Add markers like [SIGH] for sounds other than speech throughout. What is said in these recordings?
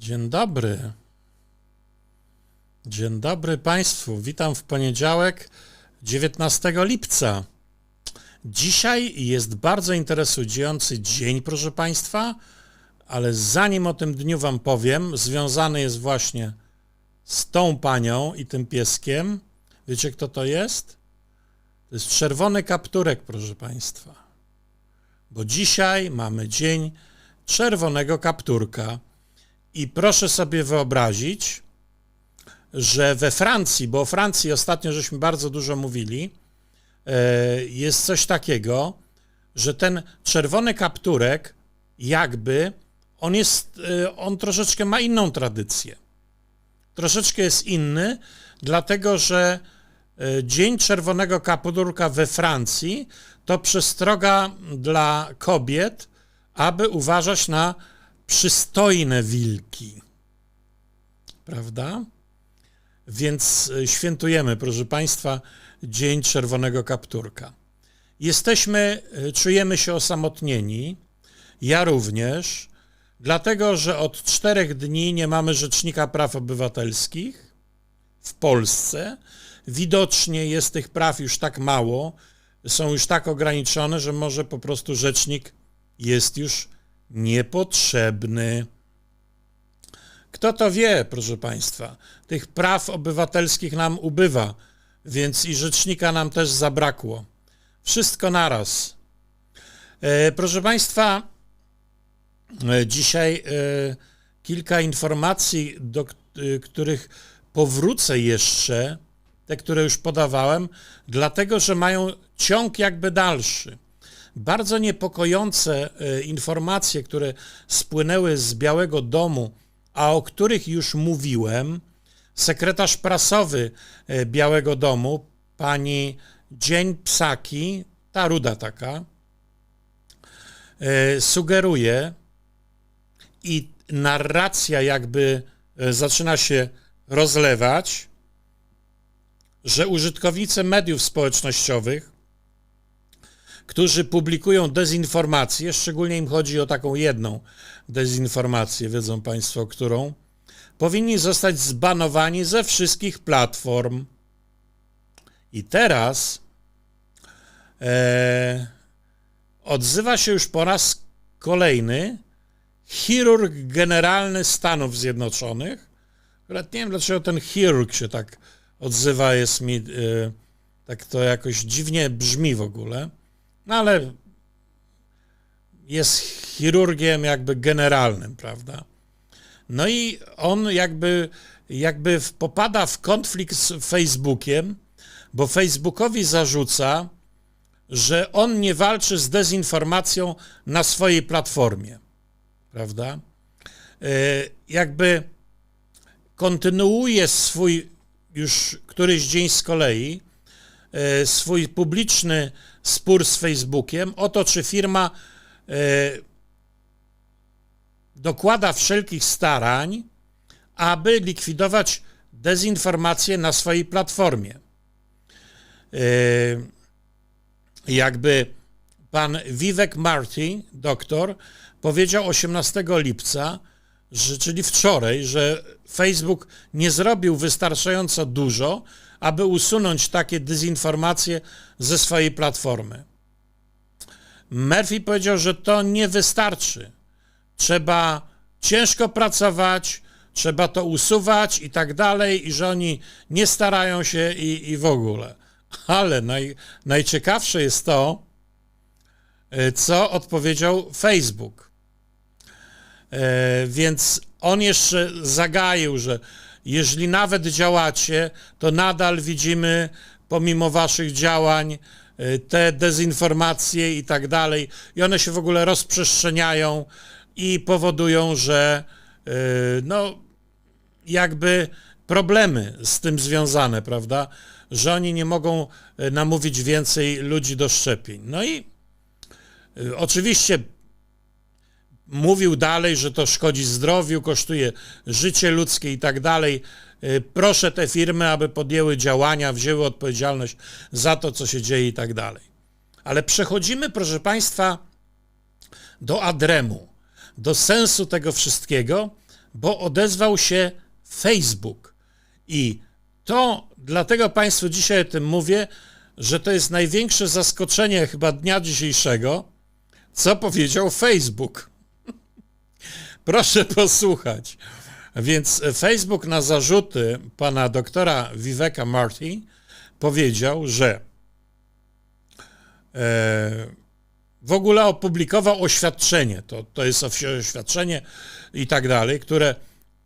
Dzień dobry. Dzień dobry Państwu. Witam w poniedziałek 19 lipca. Dzisiaj jest bardzo interesujący dzień, proszę Państwa, ale zanim o tym dniu Wam powiem, związany jest właśnie z tą panią i tym pieskiem. Wiecie, kto to jest? To jest czerwony kapturek, proszę Państwa. Bo dzisiaj mamy dzień czerwonego kapturka. I proszę sobie wyobrazić, że we Francji, bo o Francji ostatnio żeśmy bardzo dużo mówili, e, jest coś takiego, że ten czerwony kapturek, jakby, on jest, e, on troszeczkę ma inną tradycję. Troszeczkę jest inny, dlatego że e, Dzień Czerwonego Kapturka we Francji to przestroga dla kobiet, aby uważać na przystojne wilki. Prawda? Więc y, świętujemy, proszę Państwa, Dzień Czerwonego Kapturka. Jesteśmy, y, czujemy się osamotnieni, ja również, dlatego że od czterech dni nie mamy Rzecznika Praw Obywatelskich w Polsce. Widocznie jest tych praw już tak mało, są już tak ograniczone, że może po prostu Rzecznik jest już niepotrzebny. Kto to wie, proszę Państwa? Tych praw obywatelskich nam ubywa, więc i rzecznika nam też zabrakło. Wszystko naraz. E, proszę Państwa, e, dzisiaj e, kilka informacji, do e, których powrócę jeszcze, te, które już podawałem, dlatego że mają ciąg jakby dalszy bardzo niepokojące e, informacje, które spłynęły z Białego Domu, a o których już mówiłem. Sekretarz prasowy e, Białego Domu, pani Dzień Psaki, ta ruda taka, e, sugeruje i narracja jakby zaczyna się rozlewać, że użytkownicy mediów społecznościowych którzy publikują dezinformację, szczególnie im chodzi o taką jedną dezinformację, wiedzą Państwo, którą, powinni zostać zbanowani ze wszystkich platform. I teraz e, odzywa się już po raz kolejny chirurg generalny Stanów Zjednoczonych. Nie wiem, dlaczego ten chirurg się tak odzywa, jest mi, e, tak to jakoś dziwnie brzmi w ogóle no ale jest chirurgiem jakby generalnym, prawda? No i on jakby, jakby popada w konflikt z Facebookiem, bo Facebookowi zarzuca, że on nie walczy z dezinformacją na swojej platformie, prawda? E, jakby kontynuuje swój już któryś dzień z kolei e, swój publiczny spór z Facebookiem o to, czy firma e, dokłada wszelkich starań, aby likwidować dezinformację na swojej platformie. E, jakby pan Vivek Marty, doktor, powiedział 18 lipca, że, czyli wczoraj, że Facebook nie zrobił wystarczająco dużo, aby usunąć takie dezinformacje ze swojej platformy. Murphy powiedział, że to nie wystarczy. Trzeba ciężko pracować, trzeba to usuwać i tak dalej, i że oni nie starają się i, i w ogóle. Ale naj, najciekawsze jest to, e, co odpowiedział Facebook. E, więc on jeszcze zagaił, że jeżeli nawet działacie, to nadal widzimy, pomimo waszych działań, y, te dezinformacje i tak dalej, i one się w ogóle rozprzestrzeniają i powodują, że y, no, jakby problemy z tym związane, prawda? Że oni nie mogą y, namówić więcej ludzi do szczepień. No i oczywiście mówił dalej, że to szkodzi zdrowiu, kosztuje życie ludzkie i tak dalej. Y, proszę te firmy, aby podjęły działania, wzięły odpowiedzialność za to, co się dzieje i tak dalej. Ale przechodzimy, proszę Państwa, do adremu, do sensu tego wszystkiego, bo odezwał się Facebook. I to dlatego Państwu dzisiaj o tym mówię, że to jest największe zaskoczenie chyba dnia dzisiejszego, co powiedział Facebook. Proszę posłuchać. Więc Facebook na zarzuty pana doktora Viveka Marty powiedział, że e, w ogóle opublikował oświadczenie, to, to jest oświadczenie i tak dalej, które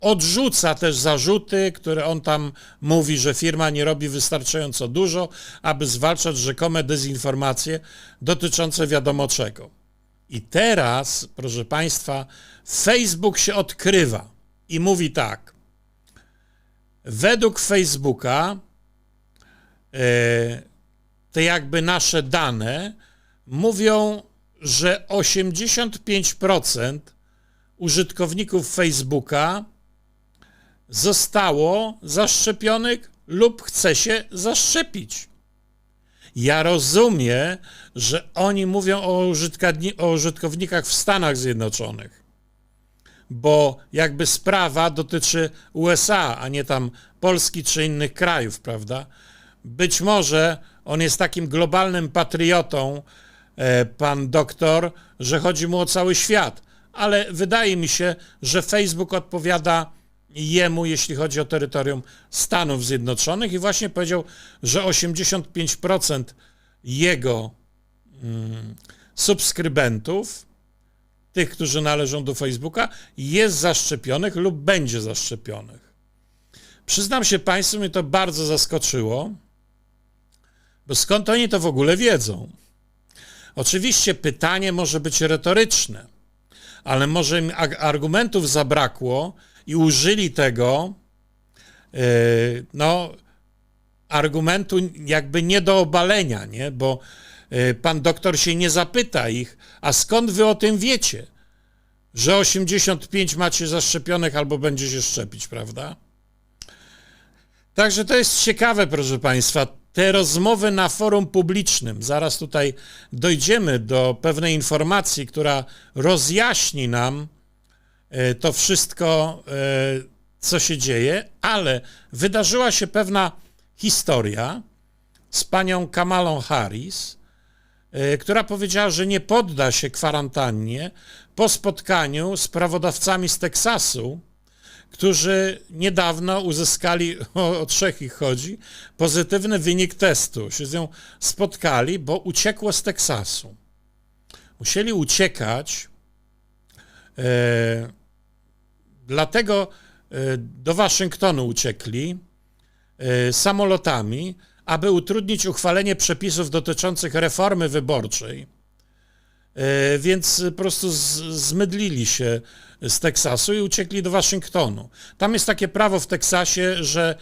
odrzuca też zarzuty, które on tam mówi, że firma nie robi wystarczająco dużo, aby zwalczać rzekome dezinformacje dotyczące wiadomo czego. I teraz, proszę Państwa, Facebook się odkrywa i mówi tak. Według Facebooka e, te jakby nasze dane mówią, że 85% użytkowników Facebooka zostało zaszczepionych lub chce się zaszczepić. Ja rozumiem, że oni mówią o, o użytkownikach w Stanach Zjednoczonych, bo jakby sprawa dotyczy USA, a nie tam Polski czy innych krajów, prawda? Być może on jest takim globalnym patriotą, e, pan doktor, że chodzi mu o cały świat, ale wydaje mi się, że Facebook odpowiada jemu, jeśli chodzi o terytorium Stanów Zjednoczonych i właśnie powiedział, że 85% jego mm, subskrybentów, tych, którzy należą do Facebooka, jest zaszczepionych lub będzie zaszczepionych. Przyznam się Państwu, mnie to bardzo zaskoczyło, bo skąd oni to w ogóle wiedzą? Oczywiście pytanie może być retoryczne, ale może im argumentów zabrakło, i użyli tego, e, no, argumentu jakby nie do obalenia, nie? bo e, pan doktor się nie zapyta ich, a skąd wy o tym wiecie, że 85 macie zaszczepionych albo będzie się szczepić, prawda? Także to jest ciekawe, proszę Państwa, te rozmowy na forum publicznym. Zaraz tutaj dojdziemy do pewnej informacji, która rozjaśni nam, to wszystko, e, co się dzieje, ale wydarzyła się pewna historia z panią Kamalą Harris, e, która powiedziała, że nie podda się kwarantannie po spotkaniu z prawodawcami z Teksasu, którzy niedawno uzyskali, [LAUGHS] o, o trzech ich chodzi, pozytywny wynik testu. Się z nią spotkali, bo uciekło z Teksasu. Musieli uciekać E, dlatego e, do Waszyngtonu uciekli e, samolotami, aby utrudnić uchwalenie przepisów dotyczących reformy wyborczej. Więc po prostu zmydlili się z Teksasu i uciekli do Waszyngtonu. Tam jest takie prawo w Teksasie, że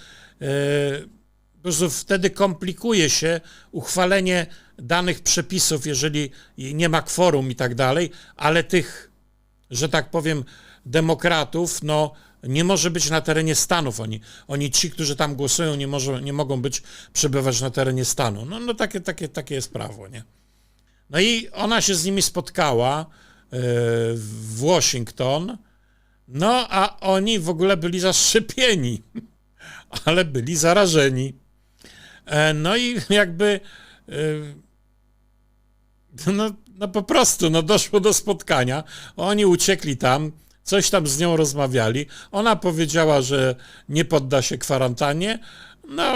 po prostu wtedy komplikuje się uchwalenie danych przepisów, jeżeli nie ma kworum i tak dalej, ale tych że tak powiem, demokratów, no nie może być na terenie Stanów. Oni, oni ci, którzy tam głosują, nie, może, nie mogą być, przebywać na terenie stanu. No, no takie, takie, takie jest prawo, nie? No i ona się z nimi spotkała yy, w Washington, no a oni w ogóle byli zaszczepieni, [LAUGHS] ale byli zarażeni. E, no i jakby yy, no, no po prostu, no doszło do spotkania, oni uciekli tam, coś tam z nią rozmawiali, ona powiedziała, że nie podda się kwarantannie, no,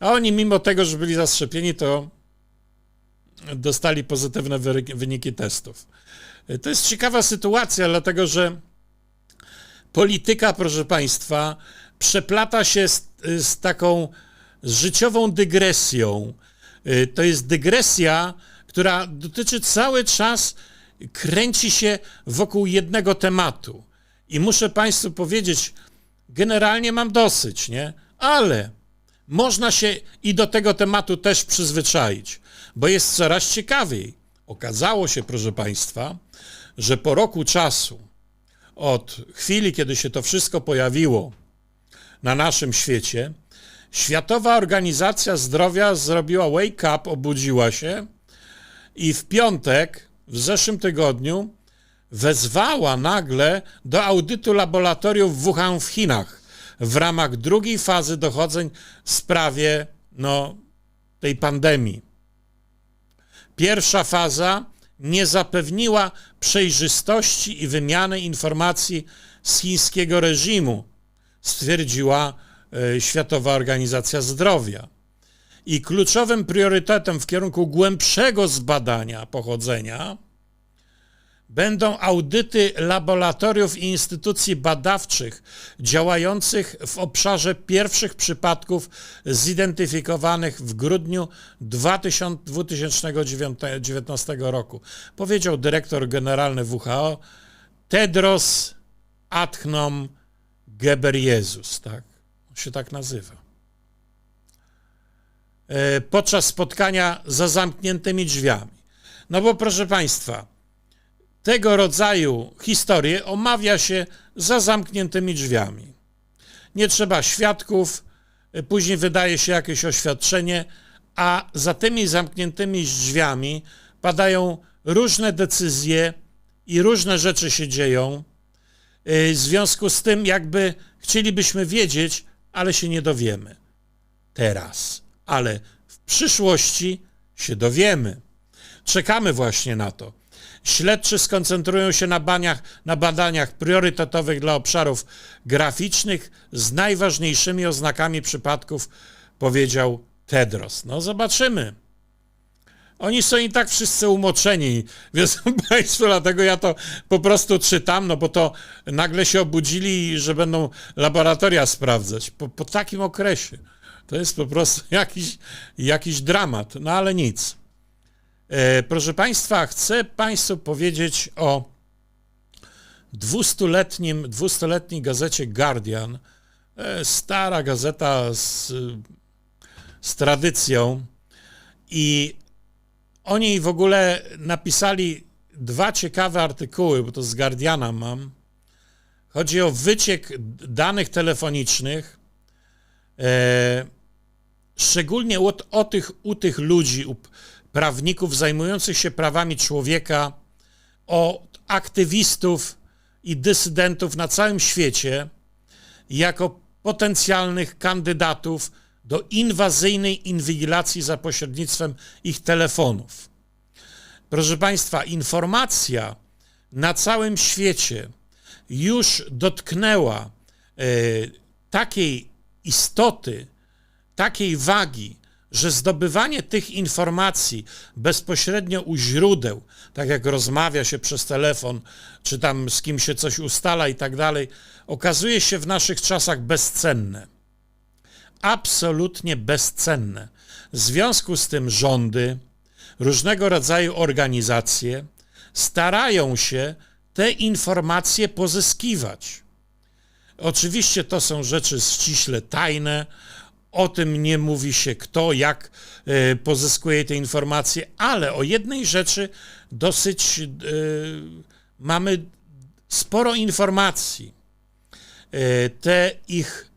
a oni mimo tego, że byli zaszczepieni, to dostali pozytywne wyniki testów. To jest ciekawa sytuacja, dlatego że polityka, proszę Państwa, przeplata się z, z taką z życiową dygresją. To jest dygresja, która dotyczy cały czas, kręci się wokół jednego tematu. I muszę Państwu powiedzieć, generalnie mam dosyć, nie? Ale można się i do tego tematu też przyzwyczaić, bo jest coraz ciekawiej. Okazało się, proszę Państwa, że po roku czasu, od chwili, kiedy się to wszystko pojawiło na naszym świecie, Światowa Organizacja Zdrowia zrobiła wake up, obudziła się i w piątek, w zeszłym tygodniu, wezwała nagle do audytu laboratoriów Wuhan w Chinach w ramach drugiej fazy dochodzeń w sprawie no, tej pandemii. Pierwsza faza nie zapewniła przejrzystości i wymiany informacji z chińskiego reżimu, stwierdziła e, Światowa Organizacja Zdrowia. I kluczowym priorytetem w kierunku głębszego zbadania pochodzenia będą audyty laboratoriów i instytucji badawczych działających w obszarze pierwszych przypadków zidentyfikowanych w grudniu 2019 roku, powiedział dyrektor generalny WHO Tedros Adhanom Ghebreyesus, tak? On się tak nazywa. E, Podczas spotkania za zamkniętymi drzwiami. No bo proszę Państwa, tego rodzaju historie omawia się za zamkniętymi drzwiami. Nie trzeba świadków, y, później wydaje się jakieś oświadczenie, a za tymi zamkniętymi drzwiami padają różne decyzje i różne rzeczy się dzieją. Y, W związku z tym, jakby chcielibyśmy wiedzieć, ale się nie dowiemy. Teraz, ale w przyszłości się dowiemy. Czekamy właśnie na to. Śledczy skoncentrują się na, baniach, na badaniach priorytetowych dla obszarów graficznych z najważniejszymi oznakami przypadków, powiedział Tedros. No zobaczymy. Oni są i tak wszyscy umoczeni, więc [LAUGHS] Państwo, dlatego ja to po prostu czytam, no bo to nagle się obudzili, że będą laboratoria sprawdzać po, po takim okresie. To jest po prostu [LAUGHS] jakiś, jakiś dramat, no ale nic. E, proszę Państwa, chcę Państwu powiedzieć o 200-letnim, 200-letniej gazecie Guardian. E, Stara gazeta z, z tradycją i oni w ogóle napisali dwa ciekawe artykuły, bo to z Guardiana mam. Chodzi o wyciek danych telefonicznych, e, szczególnie o, o tych, u tych ludzi, u prawników zajmujących się prawami człowieka, o aktywistów i dysydentów na całym świecie jako potencjalnych kandydatów do inwazyjnej inwigilacji za pośrednictwem ich telefonów. Proszę Państwa, informacja na całym świecie już dotknęła e, takiej istoty, takiej wagi, że zdobywanie tych informacji bezpośrednio u źródeł, tak jak rozmawia się przez telefon, czy tam z kim się coś ustala i tak dalej, okazuje się w naszych czasach bezcenne. Absolutnie bezcenne. W związku z tym rządy, różnego rodzaju organizacje starają się te informacje pozyskiwać. Oczywiście to są rzeczy ściśle tajne, o tym nie mówi się kto, jak e, pozyskuje te informacje, ale o jednej rzeczy dosyć e, mamy sporo informacji. E, te ich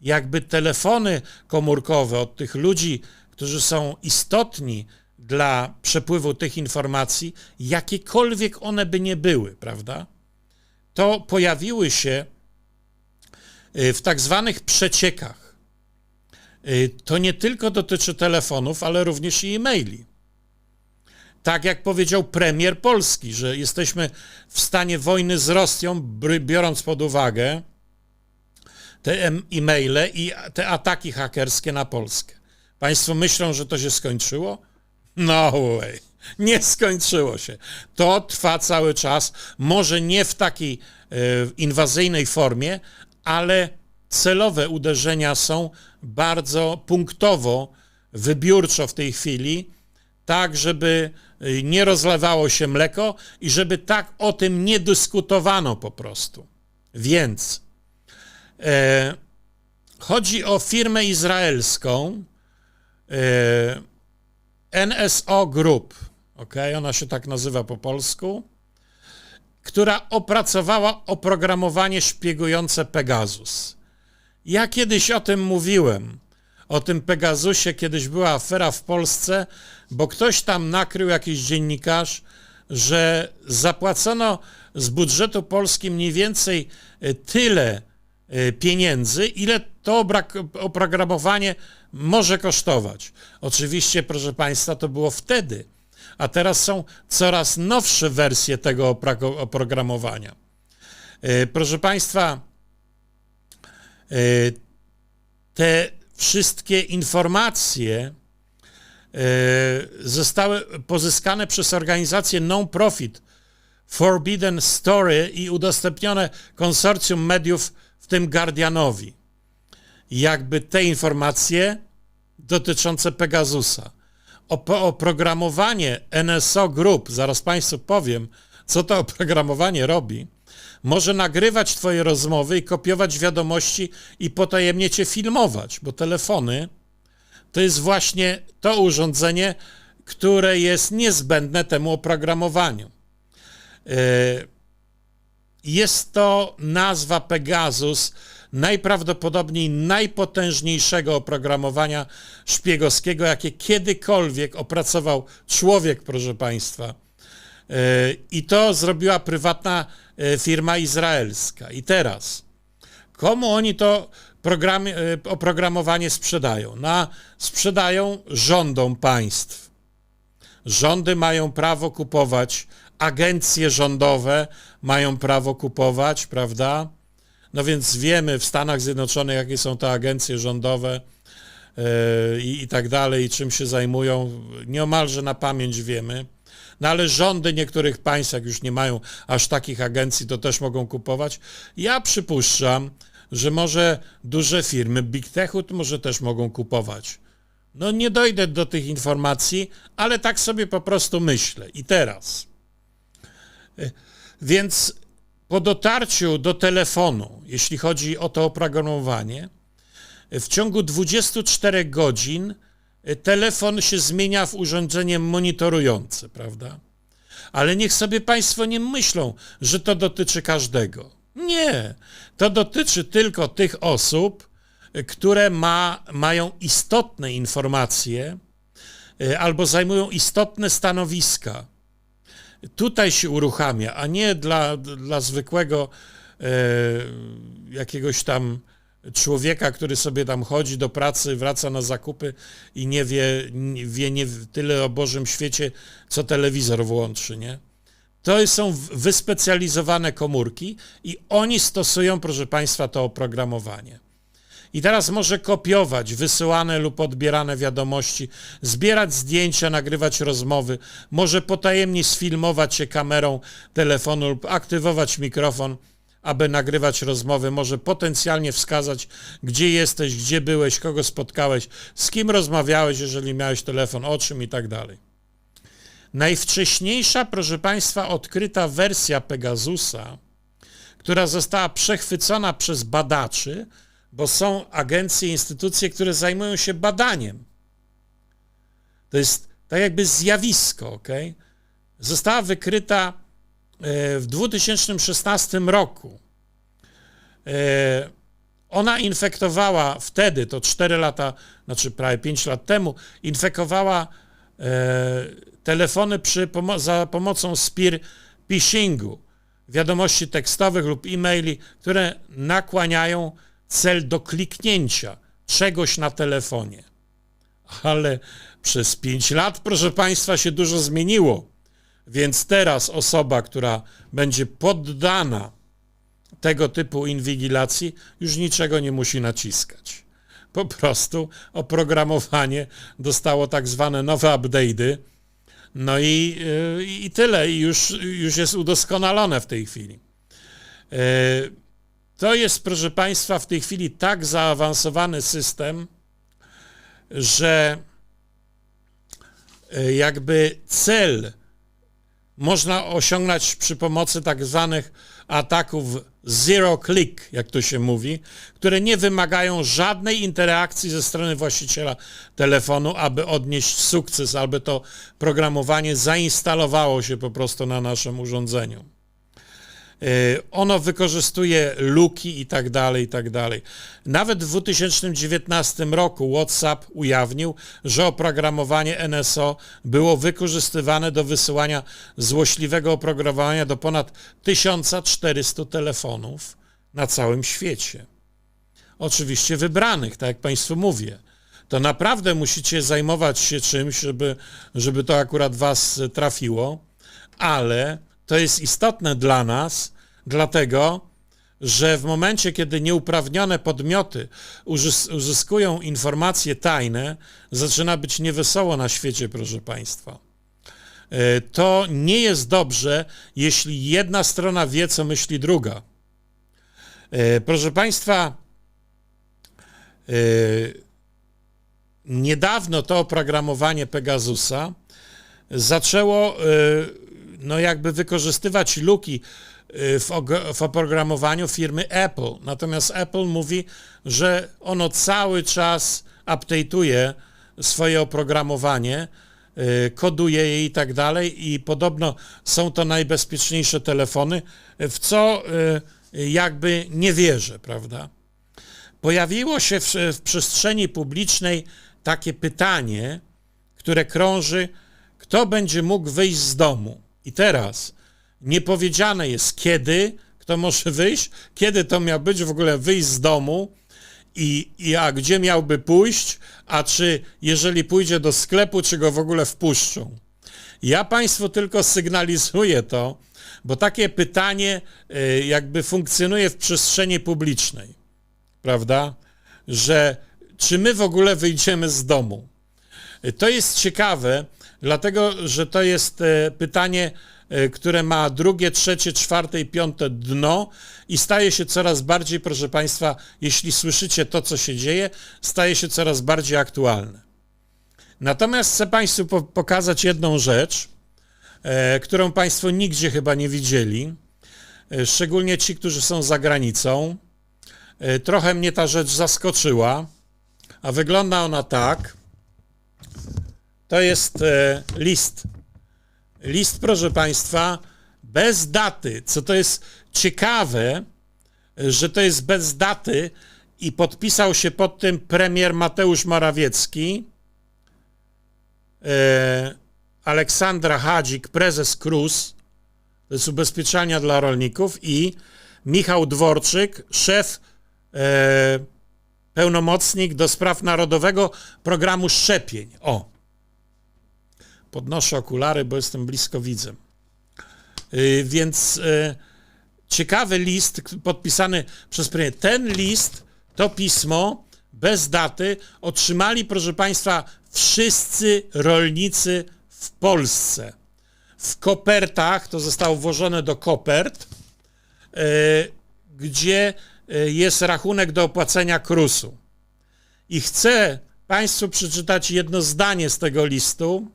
jakby telefony komórkowe od tych ludzi, którzy są istotni dla przepływu tych informacji, jakiekolwiek one by nie były, prawda? To pojawiły się w tak zwanych przeciekach. Y, to nie tylko dotyczy telefonów, ale również i e-maili. Tak jak powiedział premier Polski, że jesteśmy w stanie wojny z Rosją, biorąc pod uwagę te e-maile i te ataki hakerskie na Polskę. Państwo myślą, że to się skończyło? No way. Nie skończyło się. To trwa cały czas, może nie w takiej e, inwazyjnej formie, ale celowe uderzenia są bardzo punktowo, wybiórczo w tej chwili, tak żeby y, nie rozlewało się mleko i żeby tak o tym nie dyskutowano po prostu. Więc e, chodzi o firmę izraelską e, NSO Group, okay? ona się tak nazywa po polsku, która opracowała oprogramowanie szpiegujące Pegasus. Ja kiedyś o tym mówiłem. O tym Pegasusie kiedyś była afera w Polsce, bo ktoś tam nakrył, jakiś dziennikarz, że zapłacono z budżetu polskim mniej więcej e, tyle e, pieniędzy, ile to oprogramowanie może kosztować. Oczywiście, proszę Państwa, to było wtedy, a teraz są coraz nowsze wersje tego oprogramowania. E, Proszę Państwa, te wszystkie informacje e, zostały pozyskane przez organizację non-profit Forbidden Story i udostępnione konsorcjum mediów, w tym Guardianowi. Jakby te informacje dotyczące Pegasusa. Opo- Oprogramowanie NSO Group, zaraz Państwu powiem, co to oprogramowanie robi, może nagrywać Twoje rozmowy i kopiować wiadomości i potajemnie Cię filmować, bo telefony to jest właśnie to urządzenie, które jest niezbędne temu oprogramowaniu. E, Jest to nazwa Pegasus, najprawdopodobniej najpotężniejszego oprogramowania szpiegowskiego, jakie kiedykolwiek opracował człowiek, proszę Państwa. E, I to zrobiła prywatna firma izraelska. I teraz, komu oni to programy, e, oprogramowanie sprzedają? Na, sprzedają rządom państw. Rządy mają prawo kupować, agencje rządowe mają prawo kupować, prawda? No więc wiemy w Stanach Zjednoczonych, jakie są to agencje rządowe e, i, i tak dalej, i czym się zajmują. Nieomalże na pamięć wiemy. No ale rządy niektórych państw, jak już nie mają aż takich agencji, to też mogą kupować. Ja przypuszczam, że może duże firmy Big Techu może też mogą kupować. No nie dojdę do tych informacji, ale tak sobie po prostu myślę. I teraz. E, Więc po dotarciu do telefonu, jeśli chodzi o to oprogramowanie, w ciągu 24 godzin telefon się zmienia w urządzenie monitorujące, prawda? Ale niech sobie Państwo nie myślą, że to dotyczy każdego. Nie, to dotyczy tylko tych osób, e, które ma, mają istotne informacje e, albo zajmują istotne stanowiska tutaj się uruchamia, a nie dla, dla zwykłego e, jakiegoś tam człowieka, który sobie tam chodzi do pracy, wraca na zakupy i nie wie, wie nie tyle o Bożym świecie, co telewizor włączy, nie? To są wyspecjalizowane komórki i oni stosują, proszę Państwa, to oprogramowanie. I teraz może kopiować wysyłane lub odbierane wiadomości, zbierać zdjęcia, nagrywać rozmowy, może potajemnie sfilmować się kamerą telefonu lub aktywować mikrofon, aby nagrywać rozmowy, może potencjalnie wskazać, gdzie jesteś, gdzie byłeś, kogo spotkałeś, z kim rozmawiałeś, jeżeli miałeś telefon, o czym i tak dalej. Najwcześniejsza, proszę Państwa, odkryta wersja Pegasusa, która została przechwycona przez badaczy, bo są agencje, instytucje, które zajmują się badaniem. To jest tak jakby zjawisko, ok? Została wykryta w 2016 roku. E, Ona infektowała wtedy, to 4 lata, znaczy prawie 5 lat temu, infekowała e, telefony przy, za pomocą spear phishingu, wiadomości tekstowych lub e-maili, które nakłaniają cel do kliknięcia czegoś na telefonie. Ale przez 5 lat, proszę Państwa, się dużo zmieniło. Więc teraz osoba, która będzie poddana tego typu inwigilacji, już niczego nie musi naciskać. Po prostu oprogramowanie dostało tak zwane nowe update'y, no i, yy, i tyle, i już, już jest udoskonalone w tej chwili. Yy, to jest, proszę Państwa, w tej chwili tak zaawansowany system, że e, jakby cel można osiągnąć przy pomocy tak zwanych ataków zero click, jak to się mówi, które nie wymagają żadnej interakcji ze strony właściciela telefonu, aby odnieść sukces, aby to programowanie zainstalowało się po prostu na naszym urządzeniu. Y, Ono wykorzystuje luki i tak dalej, i tak dalej. Nawet w 2019 roku WhatsApp ujawnił, że oprogramowanie NSO było wykorzystywane do wysyłania złośliwego oprogramowania do ponad 1400 telefonów na całym świecie. Oczywiście wybranych, tak jak Państwu mówię. To naprawdę musicie zajmować się czymś, żeby, żeby to akurat Was trafiło, ale to jest istotne dla nas, dlatego, że w momencie, kiedy nieuprawnione podmioty uzys- uzyskują informacje tajne, zaczyna być niewesoło na świecie, proszę Państwa. E, To nie jest dobrze, jeśli jedna strona wie, co myśli druga. E, Proszę Państwa, e, niedawno to oprogramowanie Pegasusa zaczęło no jakby wykorzystywać luki e, w, w oprogramowaniu firmy Apple. Natomiast Apple mówi, że ono cały czas update'uje swoje oprogramowanie, e, koduje je i tak dalej i podobno są to najbezpieczniejsze telefony, w co e, jakby nie wierzę, prawda? Pojawiło się w, w przestrzeni publicznej takie pytanie, które krąży, kto będzie mógł wyjść z domu. I teraz nie powiedziane jest kiedy, kto może wyjść, kiedy to miał być w ogóle wyjść z domu i, i a gdzie miałby pójść, a czy jeżeli pójdzie do sklepu, czy go w ogóle wpuszczą. Ja Państwu tylko sygnalizuję to, bo takie pytanie y, jakby funkcjonuje w przestrzeni publicznej, prawda? Że czy my w ogóle wyjdziemy z domu? To jest ciekawe, dlatego że to jest e, pytanie, e, które ma drugie, trzecie, czwarte i piąte dno i staje się coraz bardziej, proszę Państwa, jeśli słyszycie to, co się dzieje, staje się coraz bardziej aktualne. Natomiast chcę Państwu po- pokazać jedną rzecz, e, którą Państwo nigdzie chyba nie widzieli, szczególnie ci, którzy są za granicą. Trochę mnie ta rzecz zaskoczyła, a wygląda ona tak. To jest e, list. List, proszę Państwa, bez daty. Co to jest ciekawe, że to jest bez daty i podpisał się pod tym premier Mateusz Morawiecki, e, Aleksandra Hadzik, prezes KRUS, to jest ubezpieczenia dla rolników i Michał Dworczyk, szef e, pełnomocnik do spraw Narodowego Programu Szczepień. O, podnoszę okulary, bo jestem blisko widzem. Yy, więc yy, ciekawy list podpisany przez premier. Ten list, to pismo bez daty otrzymali, proszę Państwa, wszyscy rolnicy w Polsce. W kopertach, to zostało włożone do kopert, yy, gdzie jest rachunek do opłacenia krusu. I chcę Państwu przeczytać jedno zdanie z tego listu,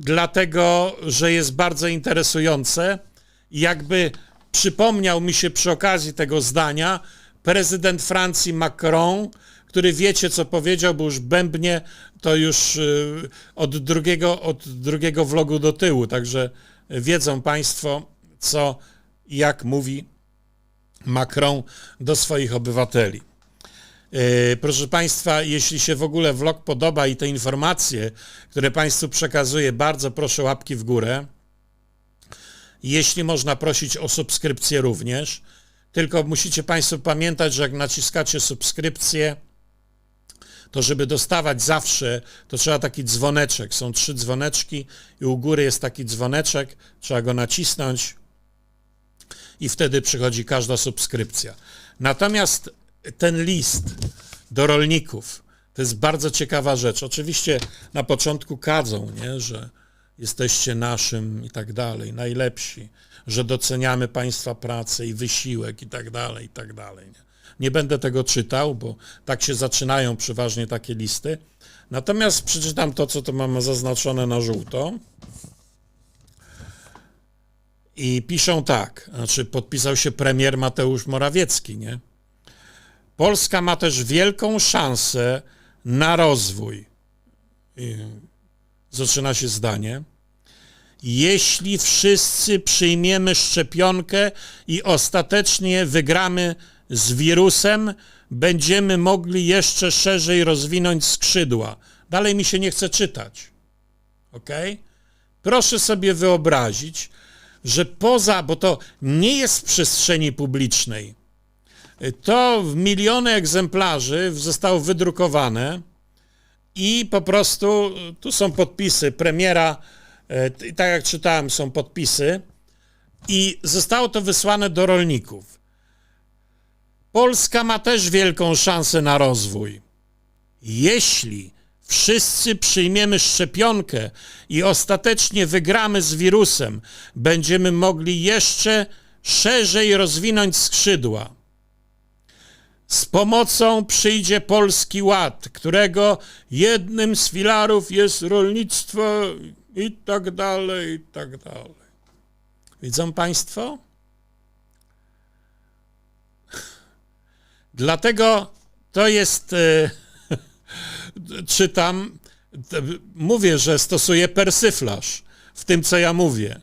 dlatego że jest bardzo interesujące. Jakby przypomniał mi się przy okazji tego zdania prezydent Francji Macron, który wiecie co powiedział, bo już bębnie to już y, od drugiego, od drugiego vlogu do tyłu, także wiedzą Państwo co jak mówi Macron do swoich obywateli. Yy, Proszę Państwa, jeśli się w ogóle vlog podoba i te informacje, które Państwu przekazuję, bardzo proszę łapki w górę. Jeśli można prosić o subskrypcję również, tylko musicie Państwo pamiętać, że jak naciskacie subskrypcję, to żeby dostawać zawsze, to trzeba taki dzwoneczek. Są trzy dzwoneczki i u góry jest taki dzwoneczek, trzeba go nacisnąć i wtedy przychodzi każda subskrypcja. Natomiast ten list do rolników to jest bardzo ciekawa rzecz. Oczywiście na początku kadzą, nie, że jesteście naszym i tak dalej, najlepsi, że doceniamy Państwa pracę i wysiłek i tak dalej, i tak dalej. Nie. nie będę tego czytał, bo tak się zaczynają przeważnie takie listy. Natomiast przeczytam to, co tu mamy zaznaczone na żółto. I piszą tak, znaczy podpisał się premier Mateusz Morawiecki, nie? Polska ma też wielką szansę na rozwój. Zaczyna się zdanie. jeśli wszyscy przyjmiemy szczepionkę i ostatecznie wygramy z wirusem, będziemy mogli jeszcze szerzej rozwinąć skrzydła. Dalej mi się nie chce czytać. Ok? Proszę sobie wyobrazić, że poza, bo to nie jest w przestrzeni publicznej, to w miliony egzemplarzy zostało wydrukowane i po prostu tu są podpisy premiera, e, tak jak czytałem, są podpisy i zostało to wysłane do rolników. Polska ma też wielką szansę na rozwój. Jeśli wszyscy przyjmiemy szczepionkę i ostatecznie wygramy z wirusem, będziemy mogli jeszcze szerzej rozwinąć skrzydła. Z pomocą przyjdzie Polski Ład, którego jednym z filarów jest rolnictwo i tak dalej, i tak dalej. Widzą Państwo? Dlatego to jest, e, [LAUGHS] czytam, mówię, że stosuję persyflaż w tym, co ja mówię.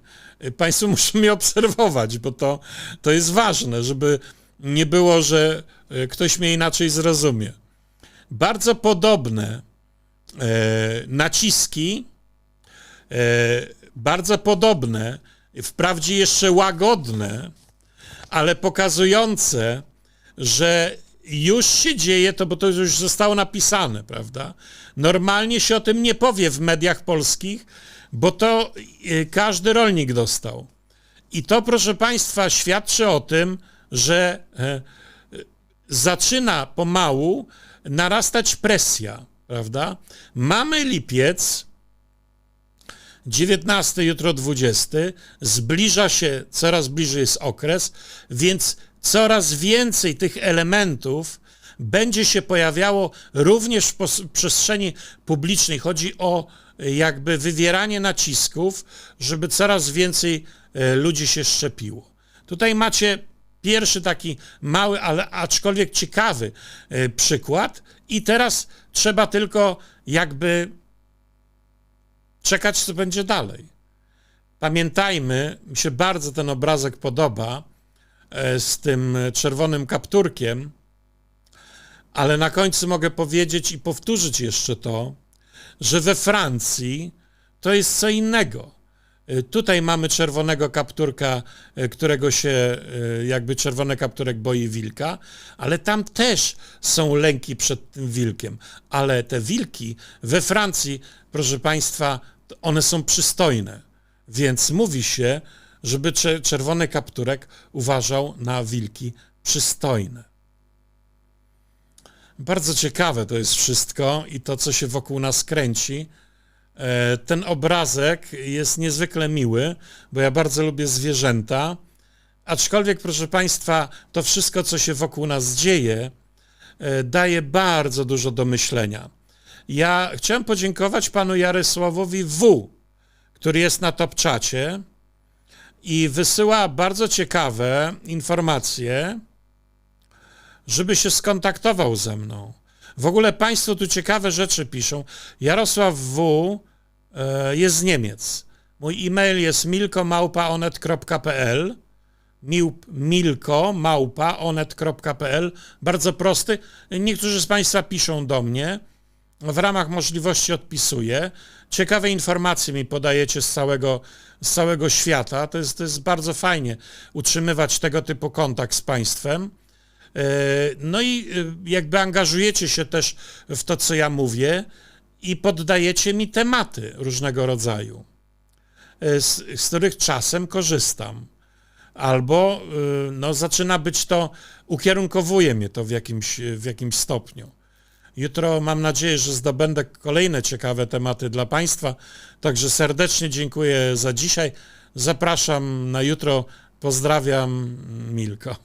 Państwo [LAUGHS] muszą mnie obserwować, bo to, to jest ważne, żeby nie było, że e, ktoś mnie inaczej zrozumie. Bardzo podobne e, naciski, e, bardzo podobne, wprawdzie jeszcze łagodne, ale pokazujące, że już się dzieje to, bo to już zostało napisane, prawda? Normalnie się o tym nie powie w mediach polskich, bo to y, każdy rolnik dostał. I to, proszę Państwa, świadczy o tym, że e, zaczyna pomału narastać presja, prawda? Mamy lipiec, 19, jutro 20, zbliża się, coraz bliżej jest okres, więc coraz więcej tych elementów będzie się pojawiało również w przestrzeni publicznej. Chodzi o e, jakby wywieranie nacisków, żeby coraz więcej e, ludzi się szczepiło. Tutaj macie pierwszy taki mały, ale aczkolwiek ciekawy e, przykład i teraz trzeba tylko jakby czekać, co będzie dalej. Pamiętajmy, mi się bardzo ten obrazek podoba e, z tym czerwonym kapturkiem, ale na końcu mogę powiedzieć i powtórzyć jeszcze to, że we Francji to jest co innego. Y, Tutaj mamy czerwonego kapturka, y, którego się y, jakby czerwony kapturek boi wilka, ale tam też są lęki przed tym wilkiem. Ale te wilki we Francji, proszę Państwa, one są przystojne. Więc mówi się, żeby cze- czerwony kapturek uważał na wilki przystojne. Bardzo ciekawe to jest wszystko i to, co się wokół nas kręci. E, Ten obrazek jest niezwykle miły, bo ja bardzo lubię zwierzęta. Aczkolwiek, proszę Państwa, to wszystko, co się wokół nas dzieje, e, daje bardzo dużo do myślenia. Ja chciałem podziękować panu Jarosławowi W., który jest na top czacie i wysyła bardzo ciekawe informacje, żeby się skontaktował ze mną. W ogóle Państwo tu ciekawe rzeczy piszą. Jarosław W. e, jest z Niemiec. Mój e-mail jest milkomałpaonet.pl Mil, milko małpa onet.pl bardzo prosty. Niektórzy z Państwa piszą do mnie. W ramach możliwości odpisuję. Ciekawe informacje mi podajecie z całego, z całego świata. To jest, to jest bardzo fajnie utrzymywać tego typu kontakt z Państwem. E, No i e, jakby angażujecie się też w to, co ja mówię i poddajecie mi tematy różnego rodzaju, e, z, z których czasem korzystam. Albo e, no, zaczyna być to, ukierunkowuje mnie to w jakimś, w jakimś stopniu. Jutro mam nadzieję, że zdobędę kolejne ciekawe tematy dla Państwa. Także serdecznie dziękuję za dzisiaj. Zapraszam na jutro. Pozdrawiam, Milko.